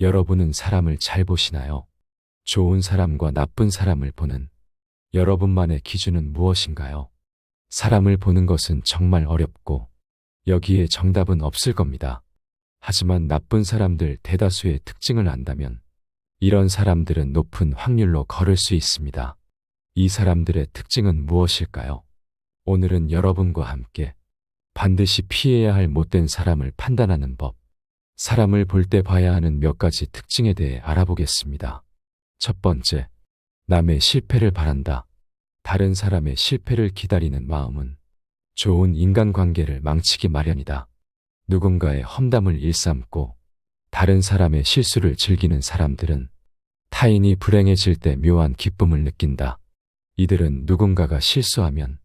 여러분은 사람을 잘 보시나요? 좋은 사람과 나쁜 사람을 보는 여러분만의 기준은 무엇인가요? 사람을 보는 것은 정말 어렵고 여기에 정답은 없을 겁니다. 하지만 나쁜 사람들 대다수의 특징을 안다면 이런 사람들은 높은 확률로 걸을 수 있습니다. 이 사람들의 특징은 무엇일까요? 오늘은 여러분과 함께 반드시 피해야 할 못된 사람을 판단하는 법, 사람을 볼 때 봐야 하는 몇 가지 특징에 대해 알아보겠습니다. 첫 번째, 남의 실패를 바란다. 다른 사람의 실패를 기다리는 마음은 좋은 인간관계를 망치기 마련이다. 누군가의 험담을 일삼고 다른 사람의 실수를 즐기는 사람들은 타인이 불행해질 때 묘한 기쁨을 느낀다. 이들은 누군가가 실수하면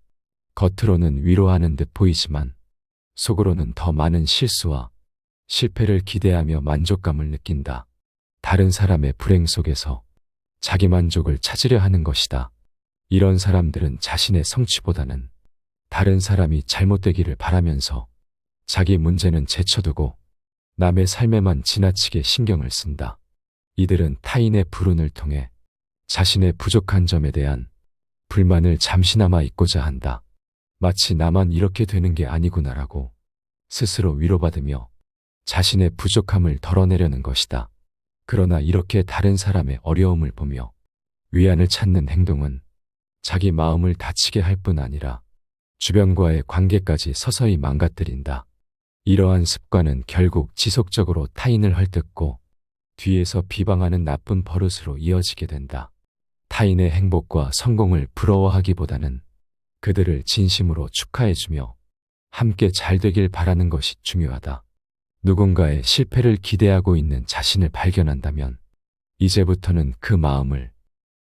겉으로는 위로하는 듯 보이지만 속으로는 더 많은 실수와 실패를 기대하며 만족감을 느낀다. 다른 사람의 불행 속에서 자기 만족을 찾으려 하는 것이다. 이런 사람들은 자신의 성취보다는 다른 사람이 잘못되기를 바라면서 자기 문제는 제쳐두고 남의 삶에만 지나치게 신경을 쓴다. 이들은 타인의 불운을 통해 자신의 부족한 점에 대한 불만을 잠시나마 잊고자 한다. 마치 나만 이렇게 되는 게 아니구나라고 스스로 위로받으며 자신의 부족함을 덜어내려는 것이다. 그러나 이렇게 다른 사람의 어려움을 보며 위안을 찾는 행동은 자기 마음을 다치게 할 뿐 아니라 주변과의 관계까지 서서히 망가뜨린다. 이러한 습관은 결국 지속적으로 타인을 헐뜯고 뒤에서 비방하는 나쁜 버릇으로 이어지게 된다. 타인의 행복과 성공을 부러워하기보다는 그들을 진심으로 축하해주며 함께 잘 되길 바라는 것이 중요하다. 누군가의 실패를 기대하고 있는 자신을 발견한다면 이제부터는 그 마음을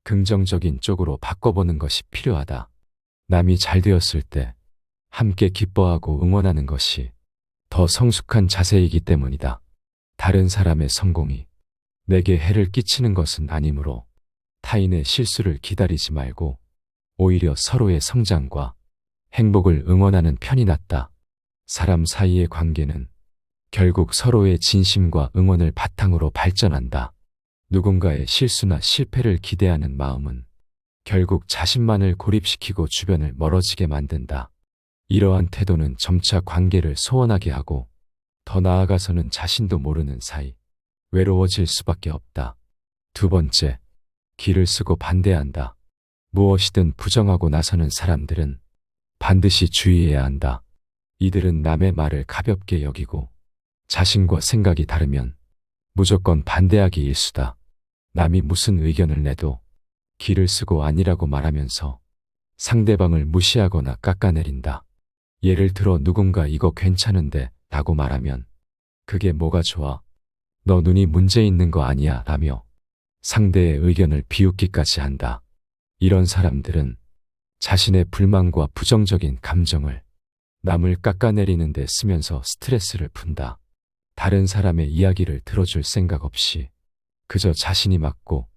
긍정적인 쪽으로 바꿔보는 것이 필요하다. 남이 잘 되었을 때 함께 기뻐하고 응원하는 것이 더 성숙한 자세이기 때문이다. 다른 사람의 성공이 내게 해를 끼치는 것은 아니므로 타인의 실수를 기다리지 말고 오히려 서로의 성장과 행복을 응원하는 편이 낫다. 사람 사이의 관계는 결국 서로의 진심과 응원을 바탕으로 발전한다. 누군가의 실수나 실패를 기대하는 마음은 결국 자신만을 고립시키고 주변을 멀어지게 만든다. 이러한 태도는 점차 관계를 소원하게 하고 더 나아가서는 자신도 모르는 사이 외로워질 수밖에 없다. 두 번째, 길을 쓰고 반대한다. 무엇이든 부정하고 나서는 사람들은 반드시 주의해야 한다. 이들은 남의 말을 가볍게 여기고 자신과 생각이 다르면 무조건 반대하기 일수다. 남이 무슨 의견을 내도 길을 쓰고 아니라고 말하면서 상대방을 무시하거나 깎아내린다. 예를 들어 누군가 이거 괜찮은데 라고 말하면 그게 뭐가 좋아? 너 눈이 문제 있는 거 아니야 라며 상대의 의견을 비웃기까지 한다. 이런 사람들은 자신의 불만과 부정적인 감정을 남을 깎아내리는 데 쓰면서 스트레스를 푼다. 다른 사람의 이야기를 들어줄 생각 없이 그저 자신이 맞고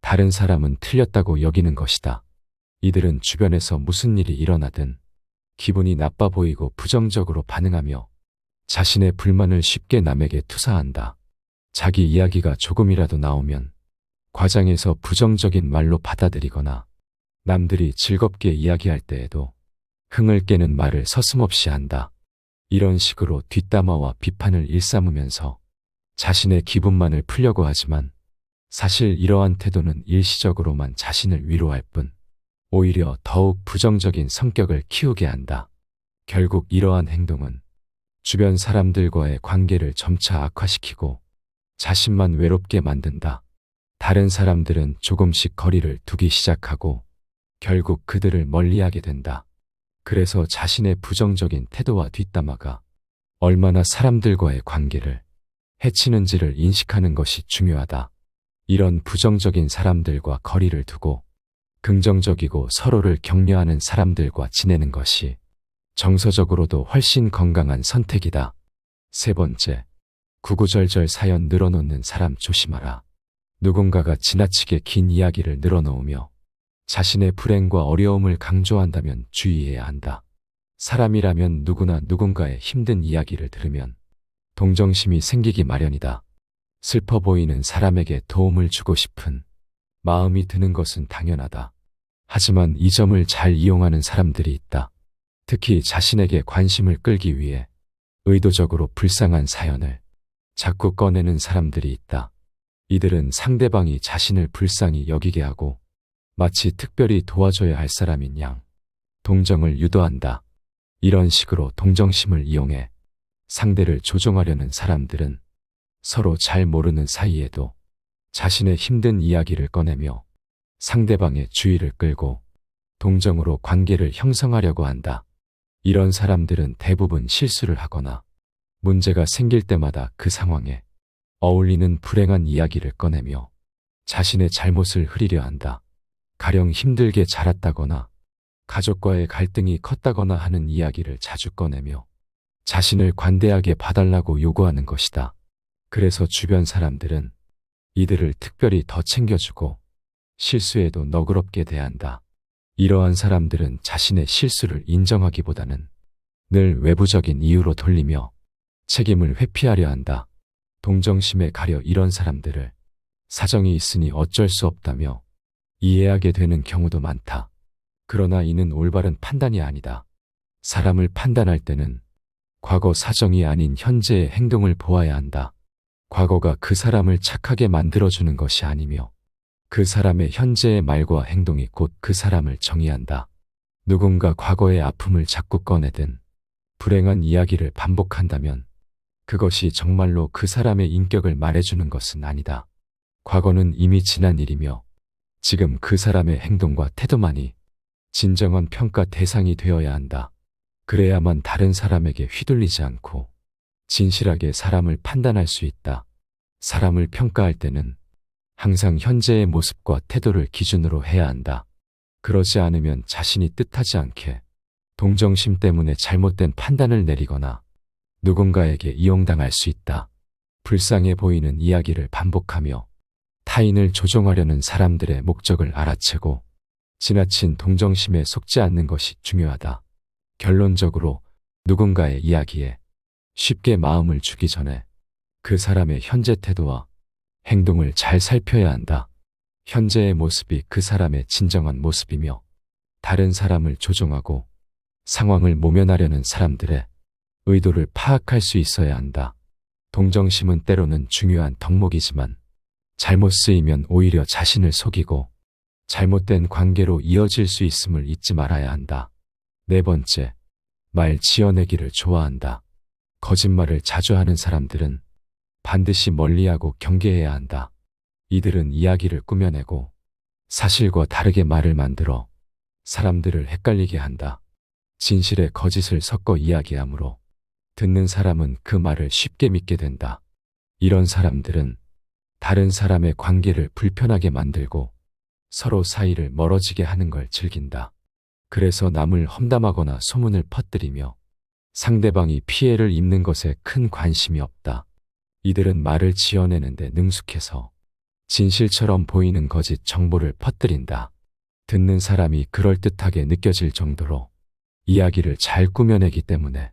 다른 사람은 틀렸다고 여기는 것이다. 이들은 주변에서 무슨 일이 일어나든 기분이 나빠 보이고 부정적으로 반응하며 자신의 불만을 쉽게 남에게 투사한다. 자기 이야기가 조금이라도 나오면 과장해서 부정적인 말로 받아들이거나 남들이 즐겁게 이야기할 때에도 흥을 깨는 말을 서슴없이 한다. 이런 식으로 뒷담화와 비판을 일삼으면서 자신의 기분만을 풀려고 하지만 사실 이러한 태도는 일시적으로만 자신을 위로할 뿐 오히려 더욱 부정적인 성격을 키우게 한다. 결국 이러한 행동은 주변 사람들과의 관계를 점차 악화시키고 자신만 외롭게 만든다. 다른 사람들은 조금씩 거리를 두기 시작하고 결국 그들을 멀리하게 된다. 그래서 자신의 부정적인 태도와 뒷담화가 얼마나 사람들과의 관계를 해치는지를 인식하는 것이 중요하다. 이런 부정적인 사람들과 거리를 두고 긍정적이고 서로를 격려하는 사람들과 지내는 것이 정서적으로도 훨씬 건강한 선택이다. 세 번째, 구구절절 사연 늘어놓는 사람 조심하라. 누군가가 지나치게 긴 이야기를 늘어놓으며 자신의 불행과 어려움을 강조한다면 주의해야 한다. 사람이라면 누구나 누군가의 힘든 이야기를 들으면 동정심이 생기기 마련이다. 슬퍼 보이는 사람에게 도움을 주고 싶은 마음이 드는 것은 당연하다. 하지만 이 점을 잘 이용하는 사람들이 있다. 특히 자신에게 관심을 끌기 위해 의도적으로 불쌍한 사연을 자꾸 꺼내는 사람들이 있다. 이들은 상대방이 자신을 불쌍히 여기게 하고 마치 특별히 도와줘야 할 사람인 양 동정을 유도한다. 이런 식으로 동정심을 이용해 상대를 조종하려는 사람들은 서로 잘 모르는 사이에도 자신의 힘든 이야기를 꺼내며 상대방의 주의를 끌고 동정으로 관계를 형성하려고 한다. 이런 사람들은 대부분 실수를 하거나 문제가 생길 때마다 그 상황에 어울리는 불행한 이야기를 꺼내며 자신의 잘못을 흐리려 한다. 가령 힘들게 자랐다거나 가족과의 갈등이 컸다거나 하는 이야기를 자주 꺼내며 자신을 관대하게 봐달라고 요구하는 것이다. 그래서 주변 사람들은 이들을 특별히 더 챙겨주고 실수에도 너그럽게 대한다. 이러한 사람들은 자신의 실수를 인정하기보다는 늘 외부적인 이유로 돌리며 책임을 회피하려 한다. 동정심에 가려 이런 사람들을 사정이 있으니 어쩔 수 없다며 이해하게 되는 경우도 많다. 그러나 이는 올바른 판단이 아니다. 사람을 판단할 때는 과거 사정이 아닌 현재의 행동을 보아야 한다. 과거가 그 사람을 착하게 만들어주는 것이 아니며 그 사람의 현재의 말과 행동이 곧 그 사람을 정의한다. 누군가 과거의 아픔을 자꾸 꺼내든 불행한 이야기를 반복한다면 그것이 정말로 그 사람의 인격을 말해주는 것은 아니다. 과거는 이미 지난 일이며 지금 그 사람의 행동과 태도만이 진정한 평가 대상이 되어야 한다. 그래야만 다른 사람에게 휘둘리지 않고 진실하게 사람을 판단할 수 있다. 사람을 평가할 때는 항상 현재의 모습과 태도를 기준으로 해야 한다. 그러지 않으면 자신이 뜻하지 않게 동정심 때문에 잘못된 판단을 내리거나 누군가에게 이용당할 수 있다. 불쌍해 보이는 이야기를 반복하며 타인을 조종하려는 사람들의 목적을 알아채고 지나친 동정심에 속지 않는 것이 중요하다. 결론적으로 누군가의 이야기에 쉽게 마음을 주기 전에 그 사람의 현재 태도와 행동을 잘 살펴야 한다. 현재의 모습이 그 사람의 진정한 모습이며 다른 사람을 조종하고 상황을 모면하려는 사람들의 의도를 파악할 수 있어야 한다. 동정심은 때로는 중요한 덕목이지만 잘못 쓰이면 오히려 자신을 속이고 잘못된 관계로 이어질 수 있음을 잊지 말아야 한다. 네 번째, 말 지어내기를 좋아한다. 거짓말을 자주 하는 사람들은 반드시 멀리하고 경계해야 한다. 이들은 이야기를 꾸며내고 사실과 다르게 말을 만들어 사람들을 헷갈리게 한다. 진실에 거짓을 섞어 이야기하므로 듣는 사람은 그 말을 쉽게 믿게 된다. 이런 사람들은 다른 사람의 관계를 불편하게 만들고 서로 사이를 멀어지게 하는 걸 즐긴다. 그래서 남을 험담하거나 소문을 퍼뜨리며 상대방이 피해를 입는 것에 큰 관심이 없다. 이들은 말을 지어내는데 능숙해서 진실처럼 보이는 거짓 정보를 퍼뜨린다. 듣는 사람이 그럴듯하게 느껴질 정도로 이야기를 잘 꾸며내기 때문에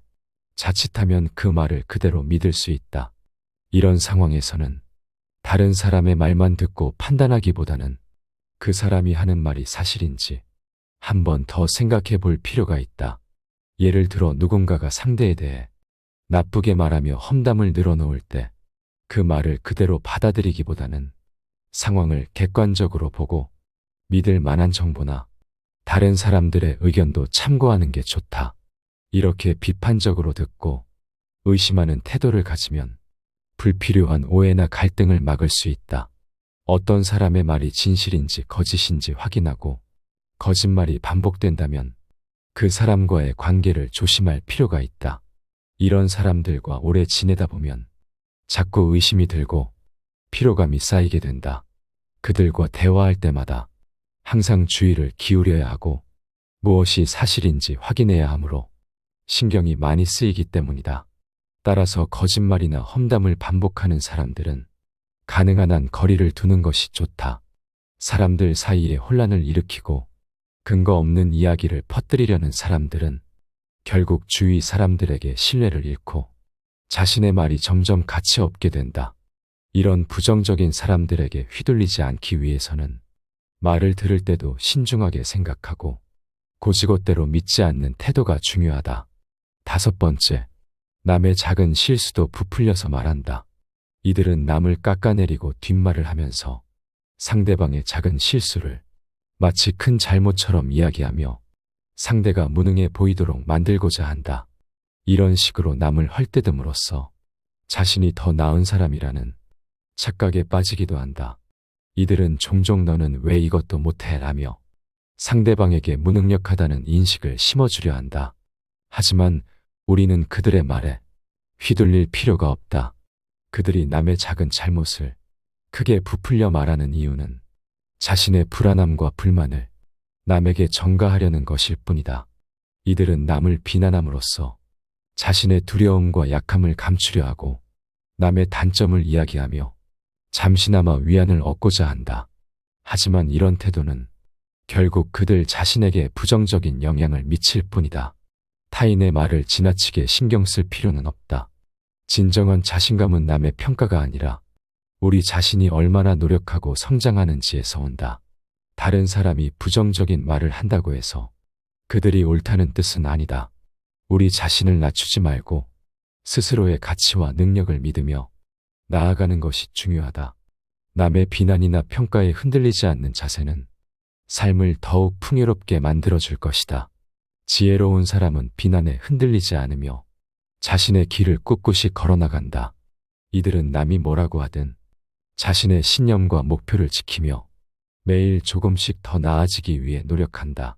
자칫하면 그 말을 그대로 믿을 수 있다. 이런 상황에서는 다른 사람의 말만 듣고 판단하기보다는 그 사람이 하는 말이 사실인지 한 번 더 생각해 볼 필요가 있다. 예를 들어 누군가가 상대에 대해 나쁘게 말하며 험담을 늘어놓을 때 그 말을 그대로 받아들이기보다는 상황을 객관적으로 보고 믿을 만한 정보나 다른 사람들의 의견도 참고하는 게 좋다. 이렇게 비판적으로 듣고 의심하는 태도를 가지면 불필요한 오해나 갈등을 막을 수 있다. 어떤 사람의 말이 진실인지 거짓인지 확인하고 거짓말이 반복된다면 그 사람과의 관계를 조심할 필요가 있다. 이런 사람들과 오래 지내다 보면 자꾸 의심이 들고 피로감이 쌓이게 된다. 그들과 대화할 때마다 항상 주의를 기울여야 하고 무엇이 사실인지 확인해야 하므로 신경이 많이 쓰이기 때문이다. 따라서 거짓말이나 험담을 반복하는 사람들은 가능한 한 거리를 두는 것이 좋다. 사람들 사이에 혼란을 일으키고 근거 없는 이야기를 퍼뜨리려는 사람들은 결국 주위 사람들에게 신뢰를 잃고 자신의 말이 점점 가치 없게 된다. 이런 부정적인 사람들에게 휘둘리지 않기 위해서는 말을 들을 때도 신중하게 생각하고 고지고대로 믿지 않는 태도가 중요하다. 다섯 번째, 남의 작은 실수도 부풀려서 말한다. 이들은 남을 깎아내리고 뒷말을 하면서 상대방의 작은 실수를 마치 큰 잘못처럼 이야기하며 상대가 무능해 보이도록 만들고자 한다. 이런 식으로 남을 헐뜯음으로써 자신이 더 나은 사람이라는 착각에 빠지기도 한다. 이들은 종종 너는 왜 이것도 못해 라며 상대방에게 무능력하다는 인식을 심어주려 한다. 하지만 우리는 그들의 말에 휘둘릴 필요가 없다. 그들이 남의 작은 잘못을 크게 부풀려 말하는 이유는 자신의 불안함과 불만을 남에게 전가하려는 것일 뿐이다. 이들은 남을 비난함으로써 자신의 두려움과 약함을 감추려 하고 남의 단점을 이야기하며 잠시나마 위안을 얻고자 한다. 하지만 이런 태도는 결국 그들 자신에게 부정적인 영향을 미칠 뿐이다. 타인의 말을 지나치게 신경 쓸 필요는 없다. 진정한 자신감은 남의 평가가 아니라 우리 자신이 얼마나 노력하고 성장하는지에서 온다. 다른 사람이 부정적인 말을 한다고 해서 그들이 옳다는 뜻은 아니다. 우리 자신을 낮추지 말고 스스로의 가치와 능력을 믿으며 나아가는 것이 중요하다. 남의 비난이나 평가에 흔들리지 않는 자세는 삶을 더욱 풍요롭게 만들어줄 것이다. 지혜로운 사람은 비난에 흔들리지 않으며 자신의 길을 꿋꿋이 걸어나간다. 이들은 남이 뭐라고 하든 자신의 신념과 목표를 지키며 매일 조금씩 더 나아지기 위해 노력한다.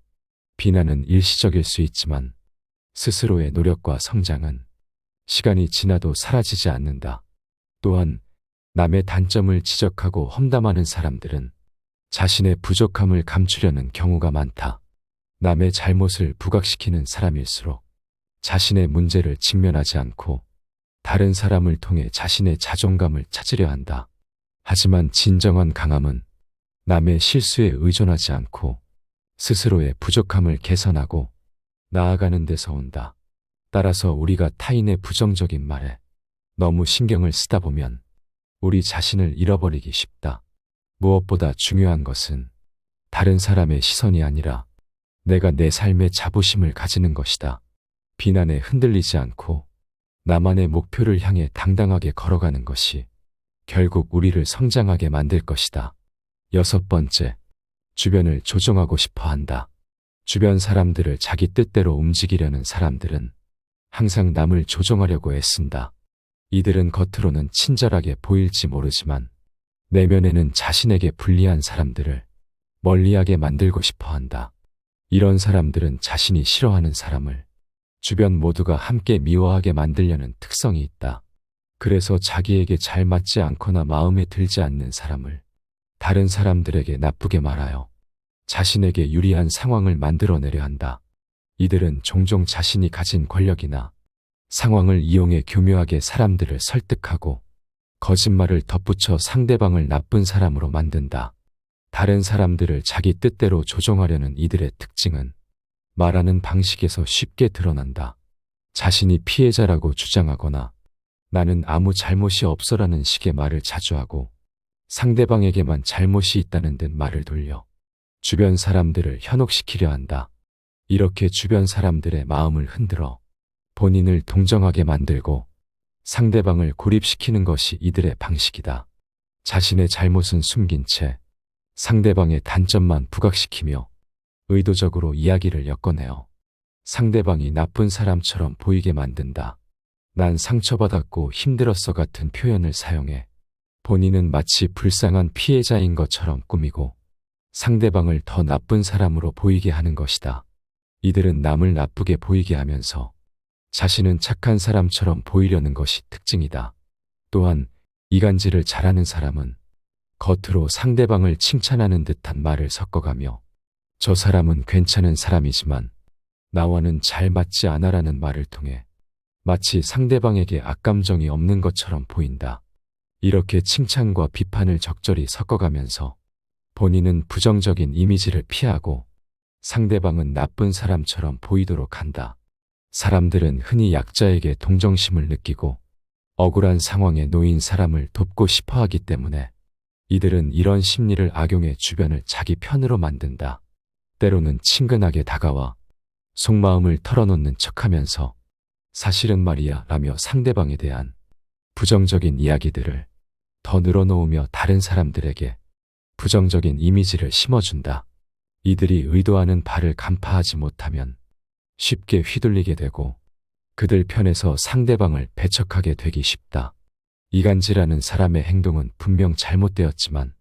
비난은 일시적일 수 있지만 스스로의 노력과 성장은 시간이 지나도 사라지지 않는다. 또한 남의 단점을 지적하고 험담하는 사람들은 자신의 부족함을 감추려는 경우가 많다. 남의 잘못을 부각시키는 사람일수록 자신의 문제를 직면하지 않고 다른 사람을 통해 자신의 자존감을 찾으려 한다. 하지만 진정한 강함은 남의 실수에 의존하지 않고 스스로의 부족함을 개선하고 나아가는 데서 온다. 따라서 우리가 타인의 부정적인 말에 너무 신경을 쓰다 보면 우리 자신을 잃어버리기 쉽다. 무엇보다 중요한 것은 다른 사람의 시선이 아니라 내가 내 삶의 자부심을 가지는 것이다. 비난에 흔들리지 않고 나만의 목표를 향해 당당하게 걸어가는 것이 결국 우리를 성장하게 만들 것이다. 여섯 번째, 주변을 조종하고 싶어 한다. 주변 사람들을 자기 뜻대로 움직이려는 사람들은 항상 남을 조종하려고 애쓴다. 이들은 겉으로는 친절하게 보일지 모르지만 내면에는 자신에게 불리한 사람들을 멀리하게 만들고 싶어 한다. 이런 사람들은 자신이 싫어하는 사람을 주변 모두가 함께 미워하게 만들려는 특성이 있다. 그래서 자기에게 잘 맞지 않거나 마음에 들지 않는 사람을 다른 사람들에게 나쁘게 말하여 자신에게 유리한 상황을 만들어내려 한다. 이들은 종종 자신이 가진 권력이나 상황을 이용해 교묘하게 사람들을 설득하고 거짓말을 덧붙여 상대방을 나쁜 사람으로 만든다. 다른 사람들을 자기 뜻대로 조종하려는 이들의 특징은 말하는 방식에서 쉽게 드러난다. 자신이 피해자라고 주장하거나 나는 아무 잘못이 없어라는 식의 말을 자주 하고 상대방에게만 잘못이 있다는 듯 말을 돌려 주변 사람들을 현혹시키려 한다. 이렇게 주변 사람들의 마음을 흔들어 본인을 동정하게 만들고 상대방을 고립시키는 것이 이들의 방식이다. 자신의 잘못은 숨긴 채 상대방의 단점만 부각시키며 의도적으로 이야기를 엮어내어 상대방이 나쁜 사람처럼 보이게 만든다. 난 상처받았고 힘들었어 같은 표현을 사용해 본인은 마치 불쌍한 피해자인 것처럼 꾸미고 상대방을 더 나쁜 사람으로 보이게 하는 것이다. 이들은 남을 나쁘게 보이게 하면서 자신은 착한 사람처럼 보이려는 것이 특징이다. 또한 이간질을 잘하는 사람은 겉으로 상대방을 칭찬하는 듯한 말을 섞어가며 저 사람은 괜찮은 사람이지만 나와는 잘 맞지 않아라는 말을 통해 마치 상대방에게 악감정이 없는 것처럼 보인다. 이렇게 칭찬과 비판을 적절히 섞어가면서 본인은 부정적인 이미지를 피하고 상대방은 나쁜 사람처럼 보이도록 한다. 사람들은 흔히 약자에게 동정심을 느끼고 억울한 상황에 놓인 사람을 돕고 싶어 하기 때문에 이들은 이런 심리를 악용해 주변을 자기 편으로 만든다. 때로는 친근하게 다가와 속마음을 털어놓는 척 하면서 사실은 말이야 라며 상대방에 대한 부정적인 이야기들을 더 늘어놓으며 다른 사람들에게 부정적인 이미지를 심어준다. 이들이 의도하는 바를 간파하지 못하면 쉽게 휘둘리게 되고 그들 편에서 상대방을 배척하게 되기 쉽다. 이간질하는 사람의 행동은 분명 잘못되었지만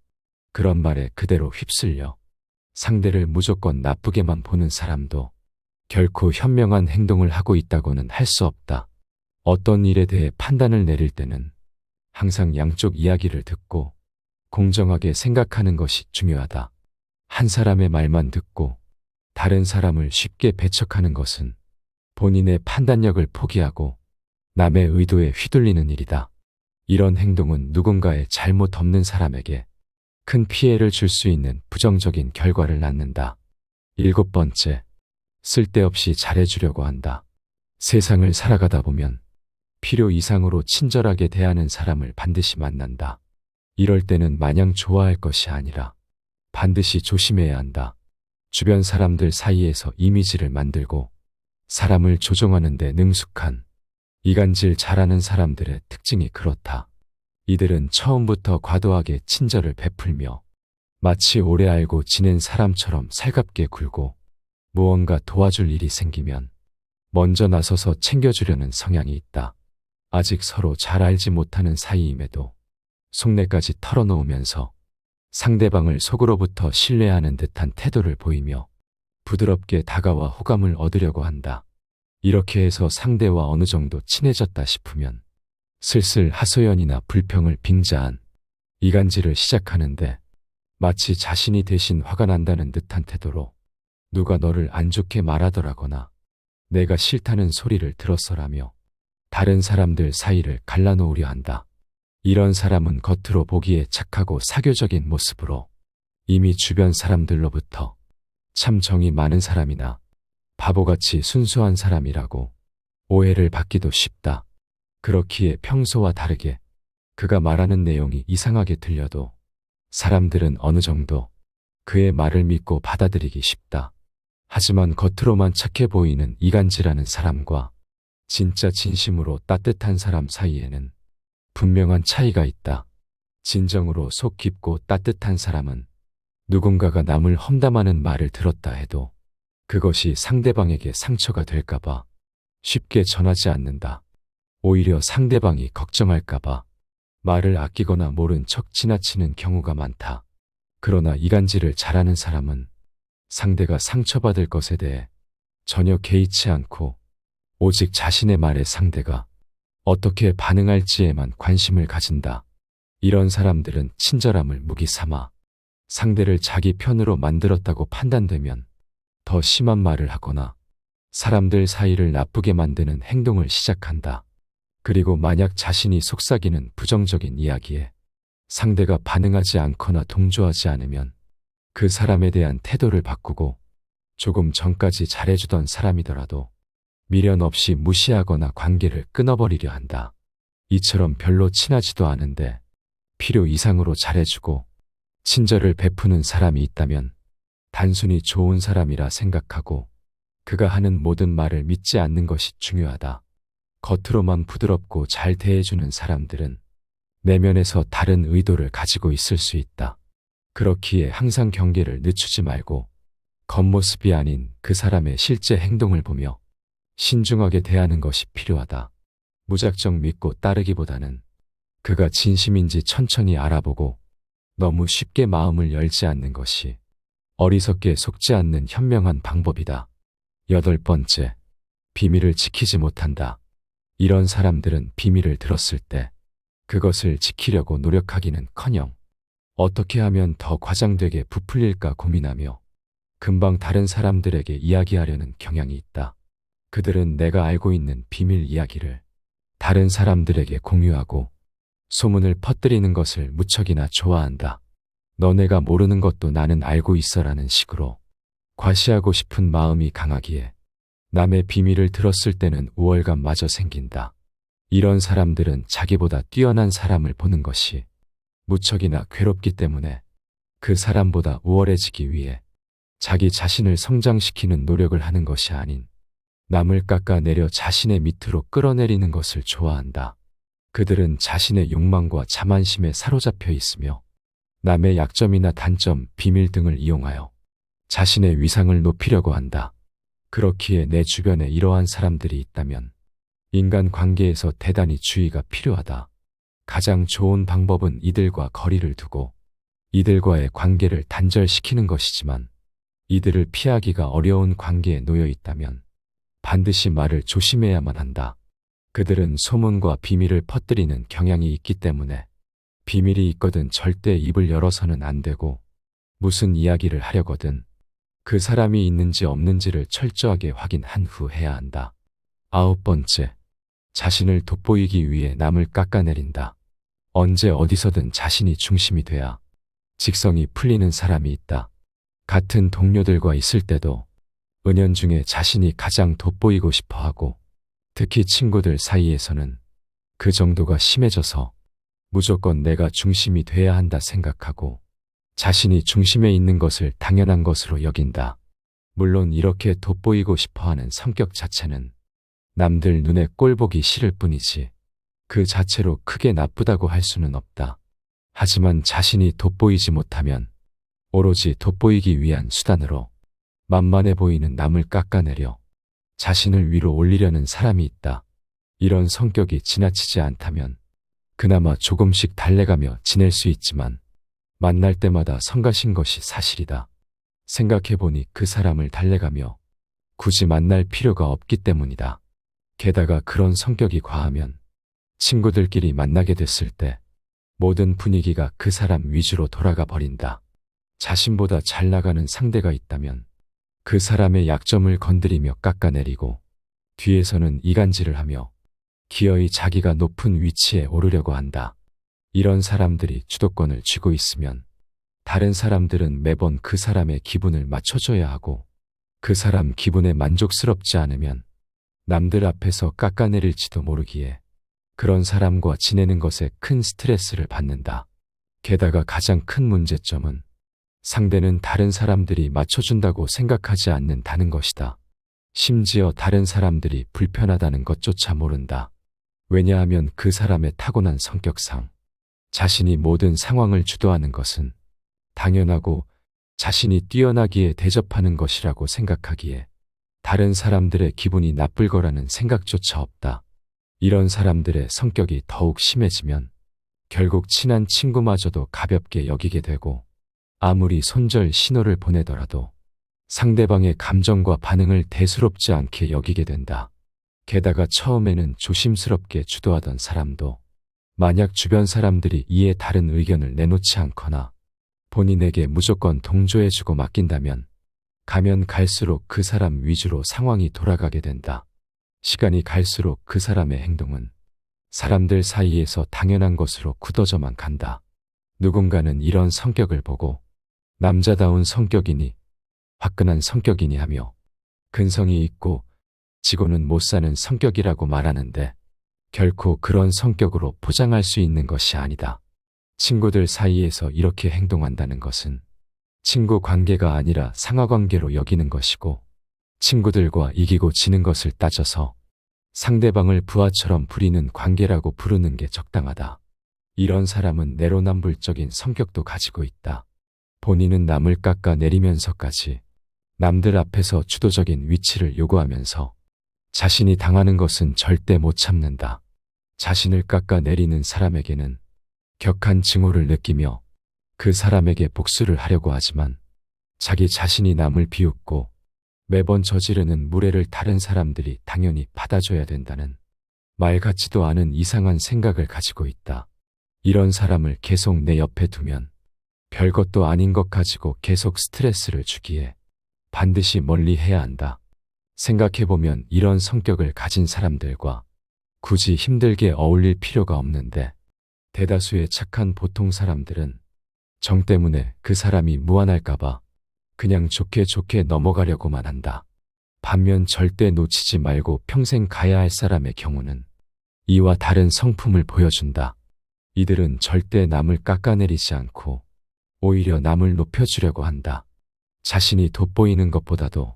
그런 말에 그대로 휩쓸려 상대를 무조건 나쁘게만 보는 사람도 결코 현명한 행동을 하고 있다고는 할 수 없다. 어떤 일에 대해 판단을 내릴 때는 항상 양쪽 이야기를 듣고 공정하게 생각하는 것이 중요하다. 한 사람의 말만 듣고 다른 사람을 쉽게 배척하는 것은 본인의 판단력을 포기하고 남의 의도에 휘둘리는 일이다. 이런 행동은 누군가의 잘못 없는 사람에게 큰 피해를 줄 수 있는 부정적인 결과를 낳는다. 일곱 번째, 쓸데없이 잘해주려고 한다. 세상을 살아가다 보면 필요 이상으로 친절하게 대하는 사람을 반드시 만난다. 이럴 때는 마냥 좋아할 것이 아니라 반드시 조심해야 한다. 주변 사람들 사이에서 이미지를 만들고 사람을 조종하는 데 능숙한 이간질 잘하는 사람들의 특징이 그렇다. 이들은 처음부터 과도하게 친절을 베풀며 마치 오래 알고 지낸 사람처럼 살갑게 굴고 무언가 도와줄 일이 생기면 먼저 나서서 챙겨주려는 성향이 있다. 아직 서로 잘 알지 못하는 사이임에도 속내까지 털어놓으면서 상대방을 속으로부터 신뢰하는 듯한 태도를 보이며 부드럽게 다가와 호감을 얻으려고 한다. 이렇게 해서 상대와 어느 정도 친해졌다 싶으면 슬슬 하소연이나 불평을 빙자한 이간질을 시작하는데 마치 자신이 대신 화가 난다는 듯한 태도로 누가 너를 안 좋게 말하더라거나 내가 싫다는 소리를 들었어라며 다른 사람들 사이를 갈라놓으려 한다. 이런 사람은 겉으로 보기에 착하고 사교적인 모습으로 이미 주변 사람들로부터 참 정이 많은 사람이나 바보같이 순수한 사람이라고 오해를 받기도 쉽다. 그렇기에 평소와 다르게 그가 말하는 내용이 이상하게 들려도 사람들은 어느 정도 그의 말을 믿고 받아들이기 쉽다. 하지만 겉으로만 착해 보이는 이간질하는 사람과 진짜 진심으로 따뜻한 사람 사이에는 분명한 차이가 있다. 진정으로 속 깊고 따뜻한 사람은 누군가가 남을 험담하는 말을 들었다 해도 그것이 상대방에게 상처가 될까봐 쉽게 전하지 않는다. 오히려 상대방이 걱정할까봐 말을 아끼거나 모른 척 지나치는 경우가 많다. 그러나 이간질을 잘하는 사람은 상대가 상처받을 것에 대해 전혀 개의치 않고 오직 자신의 말에 상대가 어떻게 반응할지에만 관심을 가진다. 이런 사람들은 친절함을 무기 삼아 상대를 자기 편으로 만들었다고 판단되면 더 심한 말을 하거나 사람들 사이를 나쁘게 만드는 행동을 시작한다. 그리고 만약 자신이 속삭이는 부정적인 이야기에 상대가 반응하지 않거나 동조하지 않으면 그 사람에 대한 태도를 바꾸고 조금 전까지 잘해주던 사람이더라도 미련 없이 무시하거나 관계를 끊어버리려 한다. 이처럼 별로 친하지도 않은데 필요 이상으로 잘해주고 친절을 베푸는 사람이 있다면 단순히 좋은 사람이라 생각하고 그가 하는 모든 말을 믿지 않는 것이 중요하다. 겉으로만 부드럽고 잘 대해주는 사람들은 내면에서 다른 의도를 가지고 있을 수 있다. 그렇기에 항상 경계를 늦추지 말고 겉모습이 아닌 그 사람의 실제 행동을 보며 신중하게 대하는 것이 필요하다. 무작정 믿고 따르기보다는 그가 진심인지 천천히 알아보고 너무 쉽게 마음을 열지 않는 것이 어리석게 속지 않는 현명한 방법이다. 여덟 번째, 비밀을 지키지 못한다. 이런 사람들은 비밀을 들었을 때 그것을 지키려고 노력하기는 커녕 어떻게 하면 더 과장되게 부풀릴까 고민하며 금방 다른 사람들에게 이야기하려는 경향이 있다. 그들은 내가 알고 있는 비밀 이야기를 다른 사람들에게 공유하고 소문을 퍼뜨리는 것을 무척이나 좋아한다. 너네가 모르는 것도 나는 알고 있어라는 식으로 과시하고 싶은 마음이 강하기에 남의 비밀을 들었을 때는 우월감마저 생긴다. 이런 사람들은 자기보다 뛰어난 사람을 보는 것이 무척이나 괴롭기 때문에 그 사람보다 우월해지기 위해 자기 자신을 성장시키는 노력을 하는 것이 아닌 남을 깎아내려 자신의 밑으로 끌어내리는 것을 좋아한다. 그들은 자신의 욕망과 자만심에 사로잡혀 있으며 남의 약점이나 단점, 비밀 등을 이용하여 자신의 위상을 높이려고 한다. 그렇기에 내 주변에 이러한 사람들이 있다면 인간 관계에서 대단히 주의가 필요하다. 가장 좋은 방법은 이들과 거리를 두고 이들과의 관계를 단절시키는 것이지만 이들을 피하기가 어려운 관계에 놓여 있다면 반드시 말을 조심해야만 한다. 그들은 소문과 비밀을 퍼뜨리는 경향이 있기 때문에 비밀이 있거든 절대 입을 열어서는 안 되고 무슨 이야기를 하려거든 그 사람이 있는지 없는지를 철저하게 확인한 후 해야 한다. 아홉 번째, 자신을 돋보이기 위해 남을 깎아내린다. 언제 어디서든 자신이 중심이 돼야 직성이 풀리는 사람이 있다. 같은 동료들과 있을 때도 은연중에 자신이 가장 돋보이고 싶어 하고 특히 친구들 사이에서는 그 정도가 심해져서 무조건 내가 중심이 돼야 한다 생각하고 자신이 중심에 있는 것을 당연한 것으로 여긴다. 물론 이렇게 돋보이고 싶어 하는 성격 자체는 남들 눈에 꼴보기 싫을 뿐이지 그 자체로 크게 나쁘다고 할 수는 없다. 하지만 자신이 돋보이지 못하면 오로지 돋보이기 위한 수단으로 만만해 보이는 남을 깎아내려 자신을 위로 올리려는 사람이 있다. 이런 성격이 지나치지 않다면 그나마 조금씩 달래가며 지낼 수 있지만 만날 때마다 성가신 것이 사실이다. 생각해보니 그 사람을 달래가며 굳이 만날 필요가 없기 때문이다. 게다가 그런 성격이 과하면 친구들끼리 만나게 됐을 때 모든 분위기가 그 사람 위주로 돌아가 버린다. 자신보다 잘 나가는 상대가 있다면 그 사람의 약점을 건드리며 깎아내리고 뒤에서는 이간질을 하며 기어이 자기가 높은 위치에 오르려고 한다. 이런 사람들이 주도권을 쥐고 있으면 다른 사람들은 매번 그 사람의 기분을 맞춰줘야 하고 그 사람 기분에 만족스럽지 않으면 남들 앞에서 깎아내릴지도 모르기에 그런 사람과 지내는 것에 큰 스트레스를 받는다. 게다가 가장 큰 문제점은 상대는 다른 사람들이 맞춰준다고 생각하지 않는다는 것이다. 심지어 다른 사람들이 불편하다는 것조차 모른다. 왜냐하면 그 사람의 타고난 성격상 자신이 모든 상황을 주도하는 것은 당연하고 자신이 뛰어나기에 대접하는 것이라고 생각하기에 다른 사람들의 기분이 나쁠 거라는 생각조차 없다. 이런 사람들의 성격이 더욱 심해지면 결국 친한 친구마저도 가볍게 여기게 되고 아무리 손절 신호를 보내더라도 상대방의 감정과 반응을 대수롭지 않게 여기게 된다. 게다가 처음에는 조심스럽게 주도하던 사람도 만약 주변 사람들이 이에 다른 의견을 내놓지 않거나 본인에게 무조건 동조해주고 맡긴다면 가면 갈수록 그 사람 위주로 상황이 돌아가게 된다. 시간이 갈수록 그 사람의 행동은 사람들 사이에서 당연한 것으로 굳어져만 간다. 누군가는 이런 성격을 보고 남자다운 성격이니 화끈한 성격이니 하며 근성이 있고 지고는 못 사는 성격이라고 말하는데 결코 그런 성격으로 포장할 수 있는 것이 아니다. 친구들 사이에서 이렇게 행동한다는 것은 친구 관계가 아니라 상하 관계로 여기는 것이고 친구들과 이기고 지는 것을 따져서 상대방을 부하처럼 부리는 관계라고 부르는 게 적당하다. 이런 사람은 내로남불적인 성격도 가지고 있다. 본인은 남을 깎아 내리면서까지 남들 앞에서 주도적인 위치를 요구하면서 자신이 당하는 것은 절대 못 참는다. 자신을 깎아 내리는 사람에게는 격한 증오를 느끼며 그 사람에게 복수를 하려고 하지만 자기 자신이 남을 비웃고 매번 저지르는 무례를 다른 사람들이 당연히 받아줘야 된다는 말 같지도 않은 이상한 생각을 가지고 있다. 이런 사람을 계속 내 옆에 두면 별것도 아닌 것 가지고 계속 스트레스를 주기에 반드시 멀리 해야 한다. 생각해보면 이런 성격을 가진 사람들과 굳이 힘들게 어울릴 필요가 없는데 대다수의 착한 보통 사람들은 정 때문에 그 사람이 무안할까봐 그냥 좋게 좋게 넘어가려고만 한다. 반면 절대 놓치지 말고 평생 가야 할 사람의 경우는 이와 다른 성품을 보여준다. 이들은 절대 남을 깎아내리지 않고 오히려 남을 높여주려고 한다. 자신이 돋보이는 것보다도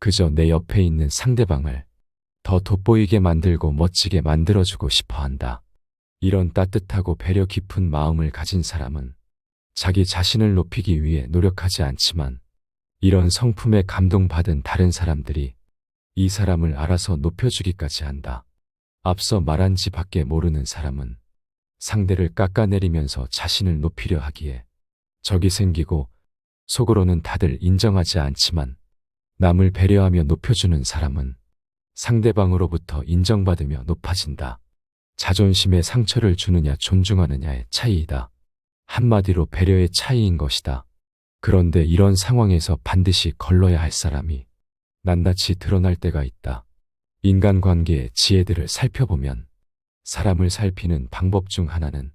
그저 내 옆에 있는 상대방을 더 돋보이게 만들고 멋지게 만들어주고 싶어 한다. 이런 따뜻하고 배려 깊은 마음을 가진 사람은 자기 자신을 높이기 위해 노력하지 않지만 이런 성품에 감동받은 다른 사람들이 이 사람을 알아서 높여주기까지 한다. 앞서 말한 지 밖에 모르는 사람은 상대를 깎아내리면서 자신을 높이려 하기에 적이 생기고 속으로는 다들 인정하지 않지만 남을 배려하며 높여주는 사람은 상대방으로부터 인정받으며 높아진다. 자존심에 상처를 주느냐 존중하느냐의 차이이다. 한마디로 배려의 차이인 것이다. 그런데 이런 상황에서 반드시 걸러야 할 사람이 낱낱이 드러날 때가 있다. 인간관계의 지혜들을 살펴보면 사람을 살피는 방법 중 하나는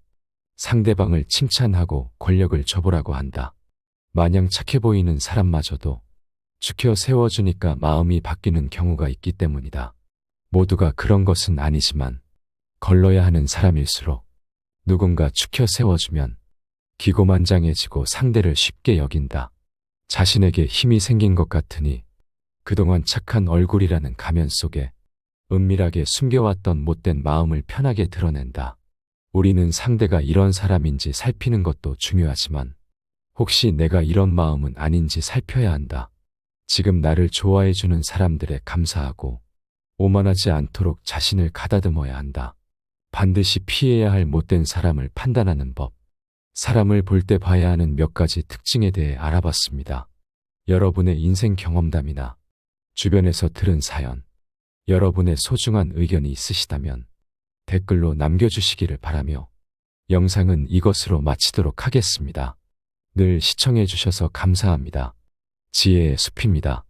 상대방을 칭찬하고 권력을 줘보라고 한다. 마냥 착해 보이는 사람마저도 죽혀 세워주니까 마음이 바뀌는 경우가 있기 때문이다. 모두가 그런 것은 아니지만 걸러야 하는 사람일수록 누군가 축혀 세워주면 기고만장해지고 상대를 쉽게 여긴다. 자신에게 힘이 생긴 것 같으니 그동안 착한 얼굴이라는 가면 속에 은밀하게 숨겨왔던 못된 마음을 편하게 드러낸다. 우리는 상대가 이런 사람인지 살피는 것도 중요하지만 혹시 내가 이런 마음은 아닌지 살펴야 한다. 지금 나를 좋아해주는 사람들에 감사하고 오만하지 않도록 자신을 가다듬어야 한다. 반드시 피해야 할 못된 사람을 판단하는 법. 사람을 볼 때 봐야 하는 몇 가지 특징에 대해 알아봤습니다. 여러분의 인생 경험담이나 주변에서 들은 사연, 여러분의 소중한 의견이 있으시다면 댓글로 남겨주시기를 바라며 영상은 이것으로 마치도록 하겠습니다. 늘 시청해주셔서 감사합니다. 지혜의 숲입니다.